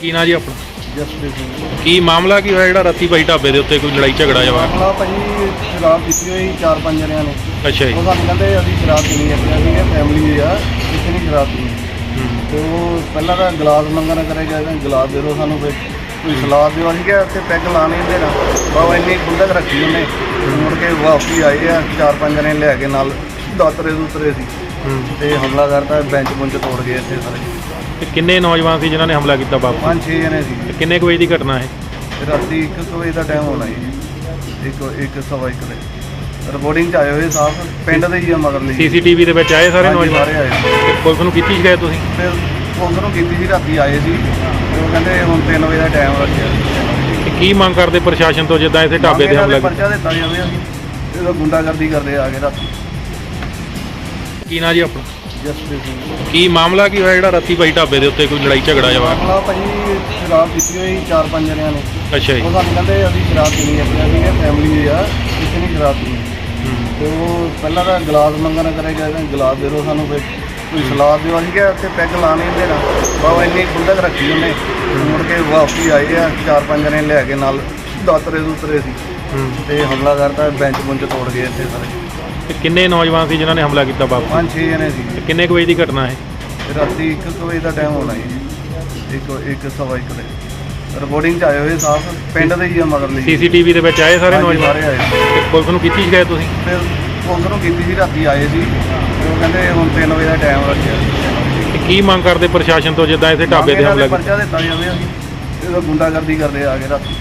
ਕੀ ਨਾਂ ਜੀ ਆਪਣਾ? ਜਸਪ੍ਰੀਤ ਸਿੰਘ ਕੀ ਮਾਮਲਾ ਕੀ ਹੋਇਆ ਜਿਹੜਾ ਰਾਤੀ ਭਾਈ ਢਾਬੇ ਦੇ ਉੱਤੇ ਕੋਈ ਲੜਾਈ ਝਗੜਾ ਜਿਹਾ ਹੋਇਆ ਮਾਮਲਾ ਭਾਜੀ ਸ਼ਰਾਬ ਪੀਤੀ ਹੋਈ ਚਾਰ ਪੰਜ ਜਣਿਆਂ ਨੇ। ਅੱਛਾ ਜੀ। ਉਹ ਸਾਨੂੰ ਕਹਿੰਦੇ ਅਸੀਂ ਸ਼ਰਾਬ ਪੀਣੀ ਹੈ ਅਸੀਂ ਕਿਹਾ ਫੈਮਿਲੀ ਆ ਕਿਸੇ ਨਹੀਂ ਸ਼ਰਾਬ ਪੀਣੀ। ਹੂੰ। ਤੇ ਉਹ ਪਹਿਲਾਂ ਤਾਂ ਗਲਾਸ ਮੰਗਣਾ ਕਰੇ ਤਾਂ ਗਲਾਸ ਦੇ ਦਿਓ ਸਾਨੂੰ ਫਿਰ। ਕੋਈ ਸਲਾਦ ਦਿਓ ਅਸੀਂ ਕਿਹਾ ਉੱਥੇ ਪੈਗ ਲਾ ਨਹੀਂ ਦੇਣਾ। ਬਾਬਾ ਇੰਨੀ ਖੁੰਦਕ ਰੱਖੀ ਉਹਨੇ। ਮੁੜ ਕੇ ਵਾਪਸੀ ਆਏ ਆ ਚਾਰ ਪੰਜ ਜਣੇ ਲੈ ਕੇ ਨਾਲ ਦਾਤਰੇ ਦੂਤਰੇ ਸੀ। ਤੇ ਹਮਲਾ ਕਰਤਾ ਬੈਂਚ ਬੁੰਚ ਤੋੜ ਗਏ ਇੱਥੇ ਸਾਰੇ। ਤੇ ਕਿੰਨੇ ਨੌਜਵਾਨ ਸੀ ਜਿਨ੍ਹਾਂ ਨੇ ਹਮਲਾ ਕੀਤਾ ਬਾਪੂ ਪੰਜ ਛੇ ਜਣੇ ਸੀ। ਤੇ ਕਿੰਨੇ ਕੁ ਵਜੇ ਦੀ ਘਟਨਾ ਹੈ ਤੇ ਰਾਤੀ 1 ਵਜੇ ਦਾ ਟਾਈਮ ਹੋਣਾ ਜੀ। ਇੱਕ ਇੱਕ ਸਵਾ ਇੱਕ ਦੇ। ਰਿਪੋਰਟਿੰਗ ਚ ਆਏ ਹੋਏ ਸਾਫ਼ ਪਿੰਡ ਦੇ ਹੀ ਆ ਮਗਰ ਲਈ। ਸੀਸੀਟੀਵੀ ਦੇ ਵਿੱਚ ਆਏ ਸਾਰੇ ਨੌਜਵਾਨ? ਸਾਰੇ ਆਏ। ਤੇ ਪੁਲਿਸ ਨੂੰ ਕੀਤੀ ਸ਼ਿਕਾਇਤ ਤੁਸੀਂ? ਫਿਰ ਪੁਲਿਸ ਨੂੰ ਕੀਤੀ ਸੀ ਰਾਤੀ ਆਏ ਸੀ। ਤੇ ਉਹ ਕਹਿੰਦੇ ਹੁਣ 3 ਵਜੇ ਦਾ ਟਾਈਮ ਰੱਖਿਆ। ਤੇ ਕੀ ਮੰਗ ਕਰਦੇ ਪ੍ਰਸ਼ਾਸਨ ਤੋਂ ਜਿੱਦਾਂ ਇੱਥੇ ਢਾਬੇ ਤੇ ਹਮਲਾ ਕੀਤਾ? ਪਰਚਾ ਦਿੱਤਾ ਜਾਵੇ। ਅਸੀਂ ਇਹਦਾ ਗੁੰਡਾਗਰਦੀ ਕਰਦੇ ਆ ਕੇ ਰਾਤੀ। ਕੀ ਨਾਂ ਜੀ ਆਪਣਾ? ਜਸਪ੍ਰੀਤ ਸਿੰਘ ਕੀ ਮਾਮਲਾ ਕੀ ਹੋਇਆ ਜਿਹੜਾ ਰਾਤੀ ਭਾਈ ਢਾਬੇ ਦੇ ਉੱਤੇ ਕੋਈ ਲੜਾਈ ਝਗੜਾ ਜਿਹਾ ਹੋਇਆ? ਮਾਮਲਾ ਭਾਜੀ ਸ਼ਰਾਬ ਪੀਤੀ ਹੋਈ ਚਾਰ ਪੰਜ ਜਣਿਆਂ ਨੇ। ਅੱਛਾ ਜੀ। ਉਹ ਸਾਨੂੰ ਕਹਿੰਦੇ ਅਸੀਂ ਸ਼ਰਾਬ ਪੀਣੀ ਹੈ ਅਸੀਂ ਕਿਹਾ ਫੈਮਿਲੀ ਆ ਕਿਸੇ ਨਹੀਂ ਸ਼ਰਾਬ ਪੀਣੀ। ਤੇ ਉਹ ਪਹਿਲਾਂ ਤਾਂ ਗਲਾਸ ਮੰਗਣਾ ਕਰੇ ਤਾਂ ਗਲਾਸ ਦੇ ਦਿਓ ਸਾਨੂੰ ਫਿਰ। ਕੋਈ ਸਲਾਦ ਦਿਓ ਅਸੀਂ ਕਿਹਾ ਉੱਥੇ ਪੈਗ ਲਾ ਨਹੀਂ ਦੇਣਾ ਬਾਬਾ ਇੰਨੀ ਖੁੰਦਕ ਰੱਖੀ ਉਹਨੇ। ਮੁੜ ਕੇ ਵਾਪਸੀ ਆਏ ਆ ਚਾਰ ਪੰਜ ਜਣੇ ਲੈ ਕੇ ਨਾਲ। ਦਾਤਰੇ ਦੂਤਰੇ ਸੀ। ਤੇ ਹਮਲਾ ਕਰਤਾ ਬੈਂਚ ਬੁੰਚ ਤੋੜ ਗਏ ਇੱਥੇ ਸਾਰੇ। ਤੇ ਕਿੰਨੇ ਨੌਜਵਾਨ ਸੀ ਜਿਨ੍ਹਾਂ ਨੇ ਹਮਲਾ ਕੀਤਾ ਬਾਪੂ? ਪੰਜ ਛੇ ਜਣੇ ਸੀ। ਤੇ ਕਿੰਨੇ ਕੁ ਵਜੇ ਦੀ ਘਟਨਾ ਹੈ ਤੇ ਰਾਤੀ 1 ਵਜੇ ਦਾ ਟਾਈਮ ਹੋਣਾ ਜੀ। ਇੱਕ ਇੱਕ ਸਵਾ ਇੱਕ ਦੇ ਰਿਪੋਰਟਿੰਗ ਚ ਆਏ ਹੋਏ ਸਾਫ਼ ਪਿੰਡ ਦੇ ਹੀ ਆ ਮਗਰ ਲਈ। ਸੀਸੀਟੀਵੀ ਦੇ ਵਿੱਚ ਆਏ ਸਾਰੇ ਹਾਂਜੀ, ਨੌਜਵਾਨ? ਸਾਰੇ ਆਏ। ਤੇ ਪੁਲਿਸ ਨੂੰ ਕੀਤੀ ਸ਼ਿਕਾਇਤ ਤੁਸੀਂ? ਫਿਰ ਪੁਲਿਸ ਨੂੰ ਕੀਤੀ ਸੀ ਰਾਤੀ ਆਏ ਸੀ। ਤੇ ਉਹ ਕਹਿੰਦੇ ਹੁਣ 3 ਵਜੇ ਦਾ ਟਾਈਮ ਰੱਖਿਆ ਤੇ ਕੀ ਮੰਗ ਕਰਦੇ ਪ੍ਰਸ਼ਾਸਨ ਤੋਂ ਜਿੱਦਾਂ ਇੱਥੇ ਢਾਬੇ ਤੇ ਇਹਨਾਂ ਹਮਲਾ ਕੀਤਾ? ਪਰਚਾ ਦਿੱਤਾ ਜਾਵੇ ਅਸੀਂ ਇਹਦਾ ਗੁੰਡਾਗਰਦੀ ਕਰਦੇ ਆ ਕੇ ਰਾਤੀ।